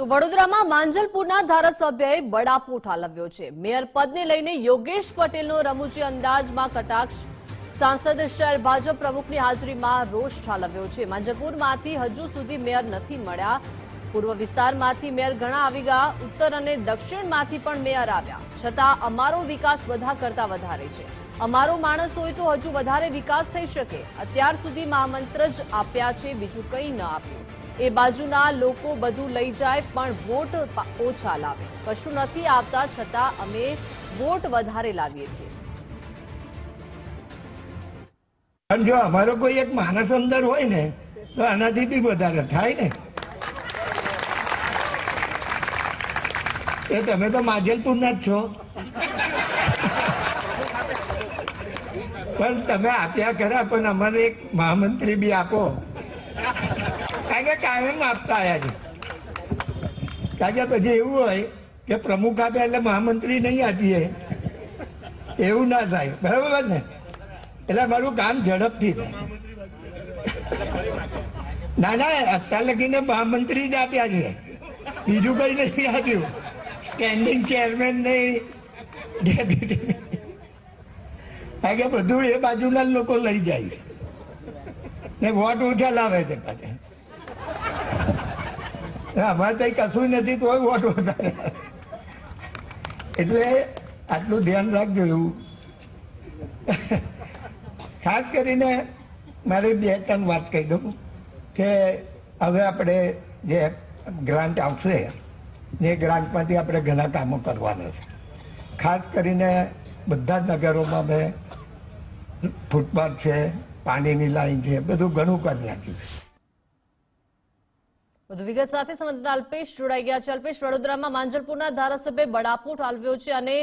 તો વડોદરામાં માંજલપુરના ધારાસભ્યએ બડાપો ઠાલવ્યો છે. મેયર પદને લઈને યોગેશ પટેલનો રમૂજી અંદાજમાં કટાક્ષ. સાંસદ શહેર ભાજપ પ્રમુખની હાજરીમાં રોષ ઠાલવ્યો છે. માંજલપુરમાંથી હજુ સુધી મેયર નથી મળ્યા. પૂર્વ વિસ્તારમાંથી મેયર ઘણા આવી ગયા. ઉત્તર અને દક્ષિણમાંથી પણ મેયર આવ્યા. છતાં અમારો વિકાસ બધા કરતા વધારે છે. અમારો માણસ હોય તો હજુ વધારે વિકાસ થઈ શકે. અત્યાર સુધી મહામંત્ર જ આપ્યા છે, બીજું કંઈ ન આપ્યું. એ બાજુના લોકો બધું લઈ જાય, પણ વોટ ઓછા લાવે. કશું નથી આવતા, છતાં અમે વોટ વધારે લાવીએ છીએ. પણ જો અમારો કોઈ એક માણસ અંદર હોય ને, તો આનાથી બી વધારે થાય ને. એ તમે તો માજલપુર ના જ છો. પણ તમે આપ્યા ખરા, પણ અમારે એક મહામંત્રી બી આપો. કારણ કે કાયમ આપતા આવ્યા છે. કારણ કે પછી એવું હોય કે પ્રમુખ આપે એટલે મહામંત્રી નહીં આપીએ. એવું ના થાય. બરાબર ને? એટલે મારું કામ ઝડપથી થાય. ના ના, અત્યાર લગીને મહામંત્રી જ આપ્યા છે. બીજું કઈ નથી આપ્યું. સ્ટેન્ડિંગ ચેરમેન નહીં. ડેપ્યુટી કારણ કે બધું એ બાજુના લોકો લઈ જાય ને વોટ ઓછા લાવે છે પાછા. અમારે કઈ કશું નથી, તો વોટ વધારે. એટલે આટલું ધ્યાન રાખજો એવું. ખાસ કરીને મારે બે ત્રણ વાત કહી દઉં કે હવે આપણે જે ગ્રાન્ટ આવશે એ ગ્રાન્ટમાંથી આપણે ઘણા કામો કરવાના છે. ખાસ કરીને બધા જ નગરોમાં મેં ફૂટપાથ છે, પાણીની લાઈન છે, બધું ઘણું કરી નાખ્યું છે. વધુ વિગત સાથે સંવાદદાતા અલ્પેશ જોડાઈ ગયા છે. અલ્પેશ, વડોદરામાં માંજલપુરના ધારાસભ્ય બડાપુ ઠાલવ્યો છે અને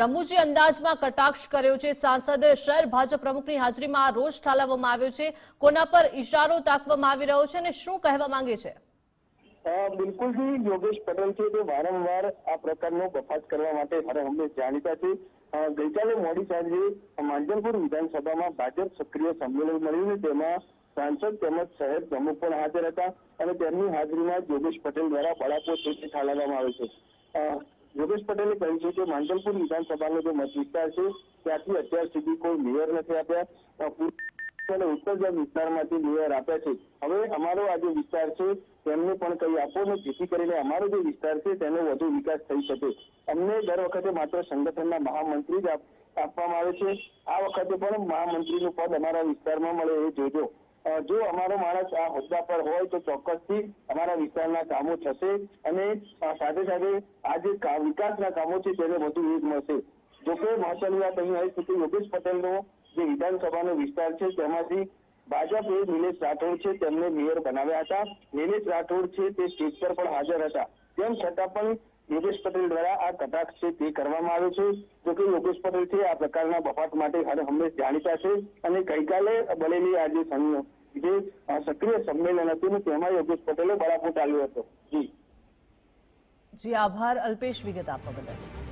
રમૂજી અંદાજમાં કટાક્ષ કર્યો છે. સાંસદ, શહેર ભાજપ પ્રમુખની હાજરીમાં રોષ ઠાલવવામાં આવ્યો છે. કોના પર ઇશારો તાકવામાં આવી રહ્યો છે અને શું કહેવા માંગે છે? બિલકુલ જી યોગેશ પટેલ છે તે વારંવાર આ પ્રકારનો બફાટ કરવા માટે મારે હંમેશ જાણીતા છે. ગઈકાલે મોડી સાંજે માંજલપુર વિધાનસભામાં ભાજપ સક્રિય સંમેલન મળ્યું તેમાં સાંસદ તેમજ શહેર પ્રમુખ પણ હાજર હતા અને તેમની હાજરીમાં યોગેશ પટેલ દ્વારા બળાપો સ્થિતિ ઠાલવવામાં આવે છે. યોગેશ પટેલે કહ્યું છે કે માંજલપુર વિધાનસભાનો જે મત વિસ્તાર છે, ત્યાંથી અત્યાર સુધી કોઈ મેયર નથી આપ્યા. અને ઉત્તર જે વિસ્તારમાંથી મેયર આપ્યા છે. હવે અમારો આ જે વિસ્તાર છે, તેમને પણ કંઈ આપો ને જેથી કરીને અમારો જે વિસ્તાર છે, તેનો વધુ વિકાસ થઈ શકે. અમને દર વખતે માત્ર સંગઠનના મહામંત્રી જ આપ- આપવામાં આવે છે. આ વખતે પણ મહામંત્રીનું પદ અમારા વિસ્તારમાં મળે એ જોજો. જો અમારો માણસ આ હોદ્દા પર હોય તો ચોક્કસથી અમારા વિસ્તારના કામો થશે અને સાથે સાથે આ જે વિકાસના કામો છે તેને વધુ વેગ મળશે. જોકે મહત્વની વાત અહીં આવી છે કે યોગેશ પટેલનો જે વિધાનસભાનો વિસ્તાર છે તેમાંથી ભાજપ એ નિલેશ રાઠોડ છે તેમને મેયર બનાવ્યા હતા. નિલેશ રાઠોડ છે તે સ્ટેજ પર પણ હાજર હતા. તેમ છતાં પણ યોગેશ પટેલ દ્વારા આ કટાક્ષ છે તે કરવામાં આવે છે જોકે યોગેશ પટેલ આ પ્રકારના બફાટ માટે હર હંમેશ જાણીતા છે. અને ગઈકાલે બનેલી આ જે જે સક્રિય સંમેલન હતું, તેમાં યોગેશ પટેલે બળાપો ટાળ્યો હતો. જી. જી, આભાર અલ્પેશ વિગત આપવા બદલ.